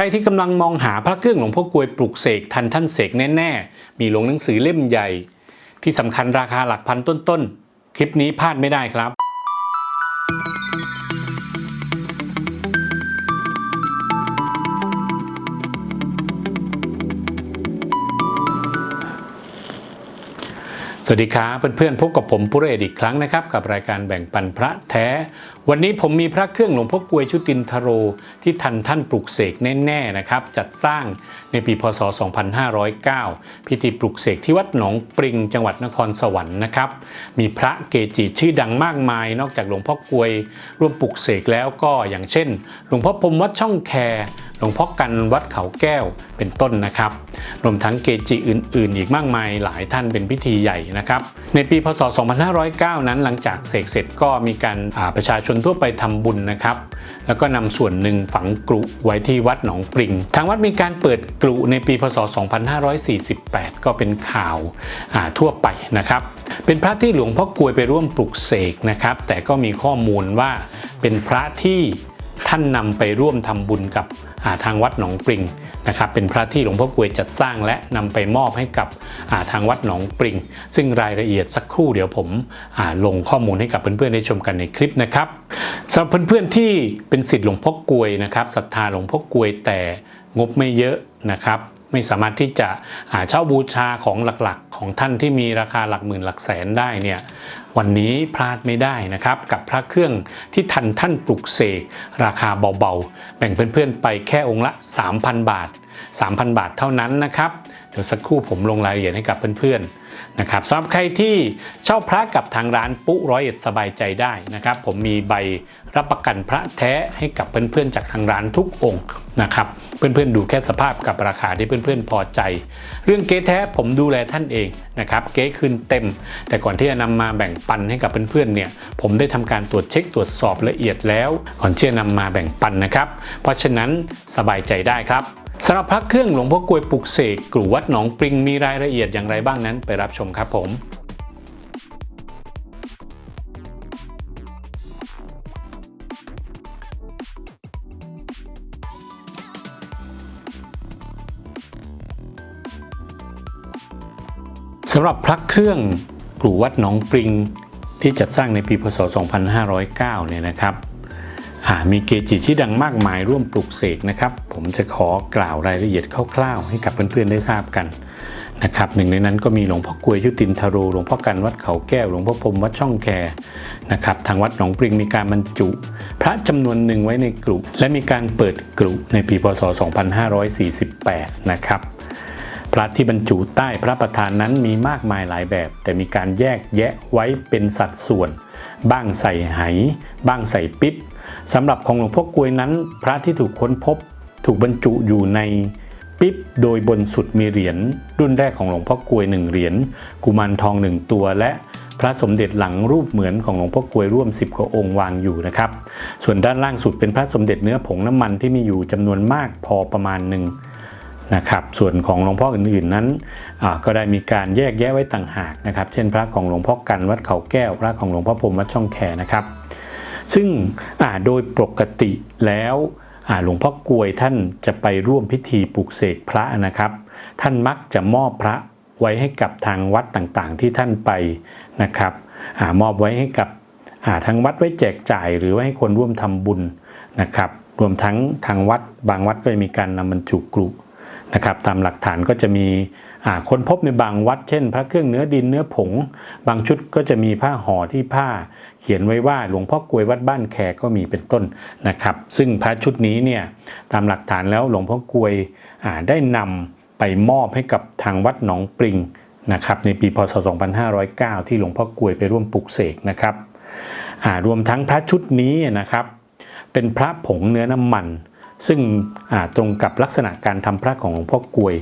รที่กำลังมองหาพระเครื่องหลวงพ่อกวยปลุกเสกทันท่านเสกแน่ๆ มีหลวงหนังสือเล่มใหญ่ ที่สำคัญราคาหลักพันต้นๆ คลิปนี้พลาดไม่ได้ครับ สวัสดีครับเพื่อนๆพบกับผมปุเรศอีกครั้งนะครับ กับรายการแบ่งปันพระแท้ วันนี้ผมมีพระเครื่องหลวงพ่อกลวยชุตินทโร ที่ทันท่านปลุกเสกแน่ๆนะครับ จัดสร้างในปีพศ 2509 พิธีปลุกเสกที่วัดหนองปริงจังหวัดนครสวรรค์นะครับ มีพระเกจิชื่อดังมากมาย นอกจากหลวงพ่อกลวยร่วมปลุกเสกแล้วก็อย่างเช่น หลวงพ่อพรมวัดช่องแคหลวงพ่อกันวัดเขาแก้วเป็นต้นนะครับรวมทั้งเกจิอื่น ๆ อีกมากมายหลายท่านเป็นพิธีใหญ่นะครับ ในปีพศ 2509 นั้นหลังจากเสกเสร็จก็มีการาประชาชนทั่วไปทำบุญนะครับ แล้วก็นำส่วนหนึ่งฝังกรุไว้ที่วัดหนองปริง ทางวัดมีการเปิดกรุในปีพศ 2548 ก็เป็นข่าวาทั่วไปนะครับ เป็นพระที่หลวงพ่อกลวยไปร่วมปลุกเสกนะครับ แต่ก็มีข้อมูลว่าเป็นพระที่ท่านนำไปร่วมทำบุญกับาทางวัดหนองปริง นะครับเป็นพระที่หลวงพ่อกวยจัดสร้างและนำไปมอบให้กับาทางวัดหนองปริง ซึ่งรายละเอียดสักครู่เดี๋ยวผมลงข้อมูลให้กับเพื่อนๆได้ชมกันในคลิปนะครับสำหรับเพื่อนๆที่เป็นศิษย์หลวงพ่อกวยนะครับศรัทธาหลวงพ่อกวยแต่งบไม่เยอะนะครับไม่สามารถที่จะเช่าบูชาของหลักๆ ของท่านที่มีราคาหลักหมื่นหลักแสนได้เนี่ยวันนี้พลาดไม่ได้นะครับ กับพระเครื่องที่ทันท่านปลุกเสกราคาเบาๆ แบ่งเพื่อนๆไปแค่องค์ละ 3,000 บาท 3,000 บาทเท่านั้นนะครับ ดี๋ยวสักครู่ผมลงรายละเอียดให้กับเพื่อนๆนะครับสำหรับใครที่เช่าพระกับทางร้านปุ๊ร้อยเอ็ดสบายใจได้นะครับ ผมมีใบรับประกันพระแท้ให้กับเพื่อนๆจากทางร้านทุกองค์นะครับ เพื่อนๆดูแค่สภาพกับราคาที่เพื่อนๆพอใจ เรื่องเก๊แท้ผมดูแลท่านเองนะครับ เก๊คืนเต็ม แต่ก่อนที่จะนำมาแบ่งปันให้กับเพื่อนๆเนี่ย ผมได้ทำการตรวจเช็คตรวจสอบละเอียดแล้ว ก่อนที่จะนำมาแบ่งปันนะครับ เพราะฉะนั้นสบายใจได้ครับ สำหรับพระเครื่องหลวงพ่อกลวยปลุกเสกกรุวัดหนองปริงมีรายละเอียดอย่างไรบ้างนั้นไปรับชมครับผมสำหรับพระเครื่องกรุวัดหนองปริงที่จัดสร้างในปีพศ 2509 เนี่ยนะครับ มีเกจิที่ดังมากมายร่วมปลุกเสกนะครับ ผมจะขอกล่าวรายละเอียดคร่าวๆ ให้กับเพื่อนๆได้ทราบกันนะครับหนึ่งในนั้นก็มีหลวงพ่อกลวยยุตินทโรหลวงพ่อกันวัดเขาแก้วหลวงพ่อพรมวัดช่องแคนะครับทางวัดหนองปริงมีการบรรจุ พระจำนวนหนึ่งไว้ในกรุและมีการเปิดกรุในปีพศ 2548 นะครับพระที่บรรจุใต้พระประธานนั้นมีมากมายหลายแบบ แต่มีการแยกแยะไว้เป็นสัดส่วน บ้างใส่ไห บ้างใส่ปิ๊บ สำหรับของหลวงพ่อกลวยนั้น พระที่ถูกค้นพบ ถูกบรรจุอยู่ในปิ๊บโดยบนสุดมีเหรียญรุ่นแรกของหลวงพ่อกลวยหนึ่งเหรียญกุมารทองหนึ่งตัวและพระสมเด็จหลังรูปเหมือนของหลวงพ่อกลวยร่วม 10กว่าองค์วางอยู่นะครับ ส่วนด้านล่างสุดเป็นพระสมเด็จเนื้อผงน้ำมันที่มีอยู่จำนวนมากพอประมาณหนึ่งนะครับ ส่วนของหลวงพ่ออื่นๆนั้นก็ได้มีการแยกแยะไว้ต่างหากนะครับ เช่นพระของหลวงพ่อกันวัดเขาแก้ว พระของหลวงพ่อพรมวัดช่องแคนะครับ ซึ่งโดยปกติแล้วหลวงพ่อกลวยท่านจะไปร่วมพิธีปลุกเสกพระนะครับ ท่านมักจะมอบพระไว้ให้กับทางวัดต่างๆ ที่ท่านไปนะครับอมอบไว้ให้กับทางวัดไว้แจกจ่ายหรือว่าให้คนร่วมทำบุญนะครับ รวมทั้งทางวัดบางวัดก็จะมีการนำบรรจุกรุ นะครับตามหลักฐานก็จะมีคนพบในบางวัดเช่น พระเครื่องเนื้อดินเนื้อผง บางชุดก็จะมีผ้าห่อที่ผ้า เขียนไว้ว่าหลวงพ่อกลวยวัดบ้านแขกก็มีเป็นต้นนะครับ ซึ่งพระชุดนี้เนี่ยตามหลักฐานแล้วหลวงพ่อกลวยได้นำไปมอบให้กับทางวัดหนองปริงนะครับในปีพศ 2509 ที่หลวงพ่อกลวยไปร่วมปลุกเสกนะครับรวมทั้งพระชุดนี้นะครับเป็นพระผงเนื้อน้ำมัน ซึ่งตรงกับลักษณะการทำพระของหลวงพ่อกวย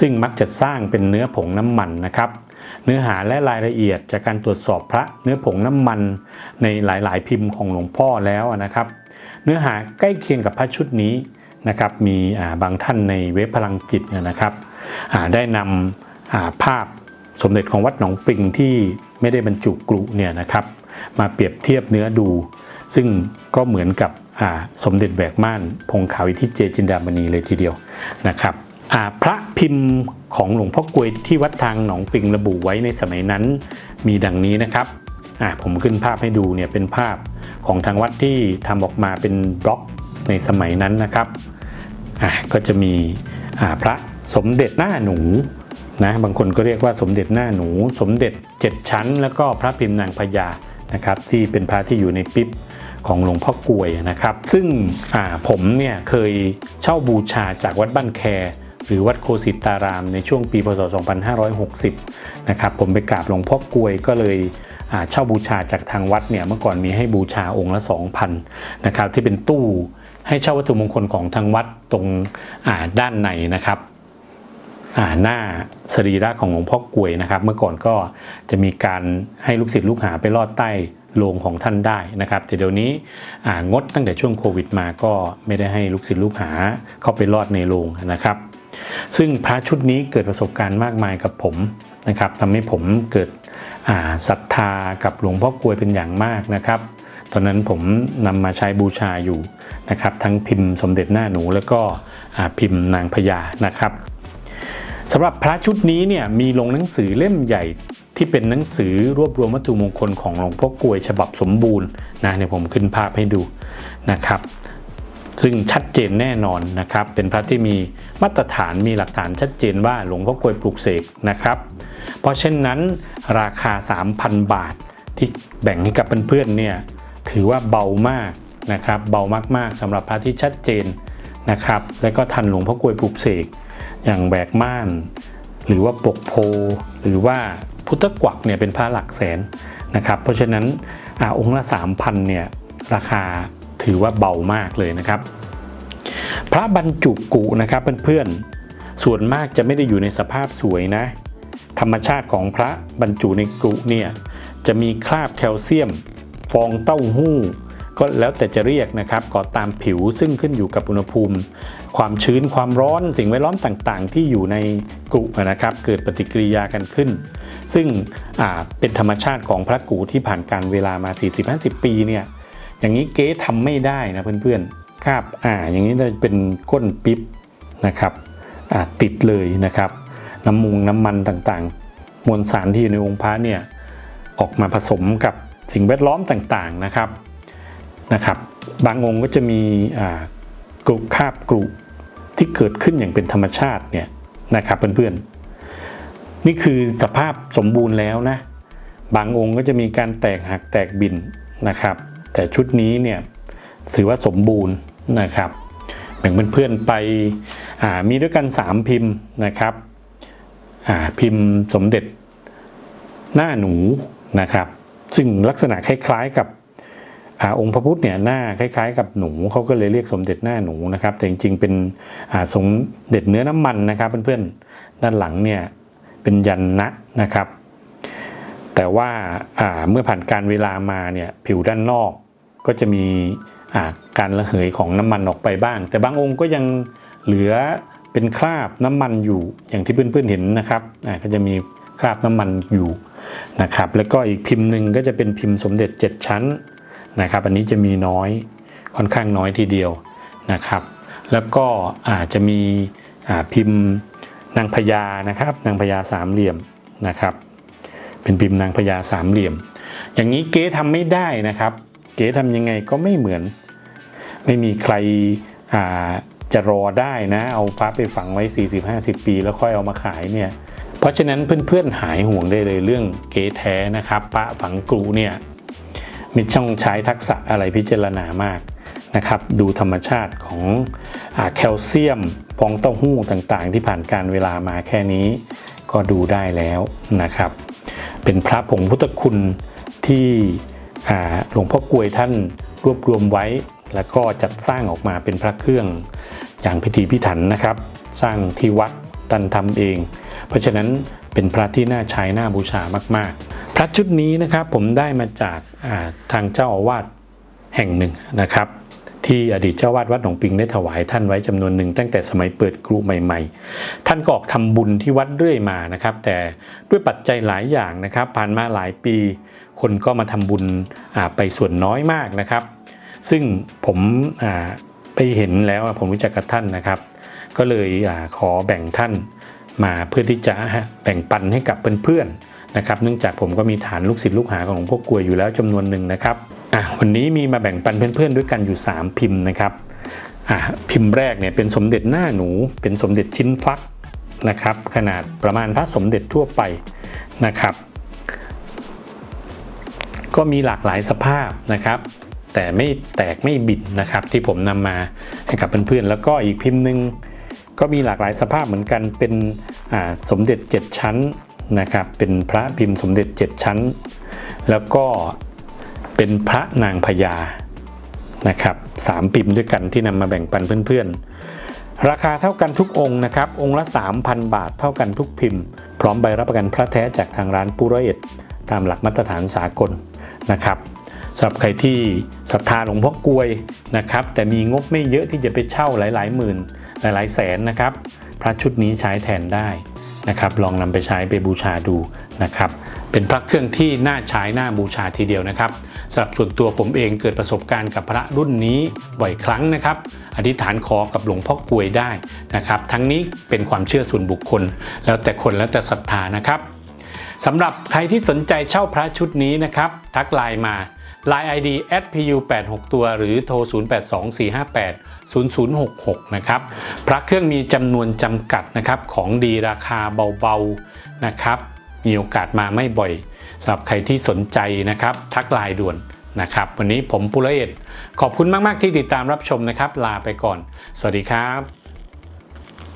ซึ่งมักจะสร้างเป็นเนื้อผงน้ำมันนะครับ เนื้อหาและรายละเอียดจากการตรวจสอบพระเนื้อผงน้ำมันในหลาย ๆ พิมพ์ของหลวงพ่อแล้วนะครับ เนื้อหาใกล้เคียงกับพระชุดนี้นะครับมีบางท่านในเว็บพลังจิตเนยนะครับได้นำภาพสมเด็จของวัดหนองปริงที่ไม่ได้บรรจุกรุเนี่ยนะครับ มาเปรียบเทียบเนื้อดู ซึ่งก็เหมือนกับ สมเด็จแหวกม่าน พงขาวอิทธิเจจินดามณีเลยทีเดียวนะครับพระพิมพ์ของหลวงพ่อกลวยที่วัดทางหนองปิงระบุไว้ในสมัยนั้นมีดังนี้นะครับผมขึ้นภาพให้ดูเนี่ยเป็นภาพของทางวัดที่ทำออกมาเป็นบล็อกในสมัยนั้นนะครับก็จะมีพระสมเด็จหน้าหนูนะบางคนก็เรียกว่าสมเด็จหน้าหนู สมเด็จเจ็ดชั้น แล้วก็พระพิมพ์นางพญานะครับที่เป็นพระที่อยู่ในปิ๊บ ของหลวงพ่อกวยนะครับ ซึ่งผมเนี่ยเคยเช่าบูชาจากวัดบ้านแคหรือวัดโคสิตารามในช่วงปีพศ 2560 นะครับผมไปกราบหลวงพ่อกวยก็เลยเช่าบูชาจากทางวัดเนี่ยเมื่อก่อนมีให้บูชาองค์ละ 2,000 นะครับที่เป็นตู้ให้เช่าวัตถุมงคลของทางวัดตรงด้านในนะครับหน้าสรีระของหลวงพ่อกวยนะครับ เมื่อก่อนก็จะมีการให้ลูกศิษย์ลูกหาไปลอดใต้ โลงของท่านได้นะครับ แต่เดี๋ยวนี้งดตั้งแต่ช่วงโควิดมาก็ไม่ได้ให้ลูกศิษย์ลูกหาเข้าไปลอดในโลงนะครับ ซึ่งพระชุดนี้เกิดประสบการณ์มากมายกับผมนะครับทำให้ผมเกิดศรัทธากับหลวงพ่อกลวยเป็นอย่างมากนะครับ ตอนนั้นผมนำมาใช้บูชาอยู่นะครับ ทั้งพิมพ์สมเด็จหน้าหนูแล้วก็พิมพ์นางพญานะครับสำหรับพระชุดนี้เนี่ยมีลงหนังสือเล่มใหญ่ ที่เป็นหนังสือรวบรวมวัตถุมงคลของหลวงพ่อกลวยฉบับสมบูรณ์นะเดี๋ยวผมขึ้นภาพให้ดูนะครับ ซึ่งชัดเจนแน่นอนนะครับ เป็นพระที่มีมาตรฐานมีหลักฐานชัดเจนว่าหลวงพ่อกลวยปลูกเสกนะครับ เพราะเช่นนั้นราคา 3,000 บาทที่แบ่งให้กับเพื่อนๆเนี่ยถือว่าเบามากนะครับ เบามากๆสำหรับพระที่ชัดเจนนะครับ และก็ทันหลวงพ่อกลวยปลูกเสกอย่างแบกม่าน หรือว่าปกโพหรือว่า พุทธกวักเนี่ยเป็นพระหลักแสนนะครับ เพราะฉะนั้นอองค์ละ 3,000เนี่ยราคาถือว่าเบามากเลยนะครับ พระบรรจุกุนะครับเพื่อนๆ ส่วนมากจะไม่ได้อยู่ในสภาพสวยนะ ธรรมชาติของพระบรรจุในกุเนี่ยจะมีคราบแคลเซียม ฟองเต้าหู้ ก็แล้วแต่จะเรียกนะครับก่อตามผิวซึ่งขึ้นอยู่กับอุณหภูมิ ความชื้นความร้อนสิ่งแวดล้อมต่างๆ ที่อยู่ในกุนะครับ เกิดปฏิกิริยากันขึ้น ซึ่งเป็นธรรมชาติของพระกูที่ผ่านการเวลามา 40-50 ปีเนี่ยอย่างนี้เก๊ทำไม่ได้นะเพื่อนๆครับอ่าอย่างนี้จะเป็นก้นปิ๊บนะครับติดเลยนะครับ น้ำมุงน้ำมันต่างๆ มวลสารที่อยู่ในองค์พระเนี่ยออกมาผสมกับสิ่งแวดล้อมต่างๆนะครับนะครับ บางองค์ก็จะมีกรุคาบกรุที่เกิดขึ้นอย่างเป็นธรรมชาติเนี่ยนะครับเพื่อนๆ นี่คือสภาพสมบูรณ์แล้วนะ บางองค์ก็จะมีการแตกหักแตกบินนะครับ แต่ชุดนี้เนี่ยถือว่าสมบูรณ์นะครับแบ่งเพื่อนๆไปมีด้วยกัน 3 พิมพ์นะครับพิมพ์สมเด็จหน้าหนูนะครับ ซึ่งลักษณะคล้ายๆกับอองค์พระพุทธเนี่ยหน้าคล้ายๆ กับหนูเขาก็เลยเรียกสมเด็จหน้าหนูนะครับ แต่จริงๆเป็นสมเด็จเนื้อน้ำมันนะครับเพื่อนๆด้านหลังเนี่ย เป็นยันนะนะครับ แต่ว่าเมื่อผ่านการเวลามาเนี่ยผิวด้านนอกก็จะมีการระเหยของน้ำมันออกไปบ้าง แต่บางองค์ก็ยังเหลือเป็นคราบน้ำมันอยู่อย่างที่เพื่อนๆเห็นนะครับก็จะมีคราบน้ำมันอยู่นะครับ แล้วก็อีกพิมพ์หนึ่งก็จะเป็นพิมพ์สมเด็จ 7 ชั้นนะครับ อันนี้จะมีน้อยค่อนข้างน้อยทีเดียวนะครับ แล้วก็อาจจะมีพิมพ์ นางพญานะครับ นางพญาสามเหลี่ยมนะครับ เป็นพิมพ์นางพญาสามเหลี่ยม อย่างนี้เก๊ทำไม่ได้นะครับ เก๊ทำยังไงก็ไม่เหมือน ไม่มีใครอ่าจะรอได้นะ เอาพระไปฝังไว้ 40-50 ปี แล้วค่อยเอามาขายเนี่ยเพราะฉะนั้นเพื่อนๆหายห่วงได้เลยเรื่องเก๊แท้นะครับ พระฝังกรูเนี่ยไม่ต้องใช้ทักษะอะไรพิจารณามาก นะครับดูธรรมชาติของอแคลเซียมฟองเต้าหู้ต่างๆ ที่ผ่านการเวลามาแค่นี้ ก็ดูได้แล้วนะครับ เป็นพระผงพุทธคุณที่หลวงพ่อกลวยท่านรวบรวมไว้ แล้วก็จัดสร้างออกมาเป็นพระเครื่องอย่างพิธีพิถันนะครับ สร้างที่วัดตันทำเอง เพราะฉะนั้นเป็นพระที่น่าใช้น่าบูชามาก ๆ พระชุดนี้นะครับผมได้มาจากาทางเจ้าอาวาสแห่งหนึ่งนะครับ ที่อดีตเจ้าวาดวัดหนองปิงได้ถวายท่านไว้จำนวนหนึ่งตั้งแต่สมัยเปิดกรุใหม่ ๆ ท่านก็ออกทำบุญที่วัดเรื่อยมานะครับ แต่ด้วยปัจจัยหลายอย่างนะครับ ผ่านมาหลายปี คนก็มาทำบุญไปส่วนน้อยมากนะครับ ซึ่งผมไปเห็นแล้วผมรู้จักกับท่านนะครับ ก็เลยอขอแบ่งท่านมาเพื่อที่จะแบ่งปันให้กับเพื่อนๆนะครับ เนื่องจากผมก็มีฐานลูกศิษย์ลูกหาของหลวงพ่อกลวยอยู่แล้วจำนวนหนึ่งนะครับ อะวันนี้มีมาแบ่งปันเพื่อนๆ ด้วยกันอยู่ 3 พิมพ์นะครับอะพิมพ์แรกเนี่ยเป็นสมเด็จหน้าหนู เป็นสมเด็จชิ้นฟักนะครับ ขนาดประมาณพระสมเด็จทั่วไปนะครับ ก็มีหลากหลายสภาพนะครับ แต่ไม่แตกไม่บิดนะครับที่ผมนำมาให้กับเพื่อนๆ แล้วก็อีกพิมพ์หนึ่งก็มีหลากหลายสภาพเหมือนกันเป็นอ่าสมเด็จ 7 ชั้นนะครับ เป็นพระพิมพ์สมเด็จ 7 ชั้น แล้วก็ เป็นพระนางพญานะครับสามพิมพ์ด้วยกันที่นำมาแบ่งปันเพื่อนๆ ราคาเท่ากันทุกองค์นะครับ องค์ละ 3,000 บาทเท่ากันทุกพิมพ์ พร้อมใบรับประกันพระแท้จากทางร้านปูร้อยเอ็ดตามหลักมาตรฐานสากลนะครับสำหรับใครที่ศรัทธาหลวงพ่อกลวยนะครับ แต่มีงบไม่เยอะที่จะไปเช่าหลายๆหมื่น หลายๆแสนนะครับ พระชุดนี้ใช้แทนได้นะครับ ลองนำไปใช้ไปบูชาดูนะครับ เป็นพระเครื่องที่น่าใช้น่าบูชาทีเดียวนะครับสำหรับส่วนตัวผมเองเกิดประสบการณ์กับพระรุ่นนี้บ่อยครั้งนะครับ อธิษฐานขอกับหลวงพ่อกวยได้นะครับ ทั้งนี้เป็นความเชื่อส่วนบุคคล แล้วแต่คนแล้วแต่ศรัทธานะครับสำหรับใครที่สนใจเช่าพระชุดนี้นะครับ ทักไลน์มา Line ID @pu86 ตัว หรือโทร 082458 0066 นะครับ พระเครื่องมีจำนวนจำกัดนะครับ ของดีราคาเบาๆนะครับ มีโอกาสมาไม่บ่อยสำหรับใครที่สนใจนะครับ ทักไลน์ด่วนนะครับ วันนี้ผมปุระเอ็ดขอบคุณมาก ๆ ที่ติดตามรับชมนะครับ ลาไปก่อน สวัสดีครับ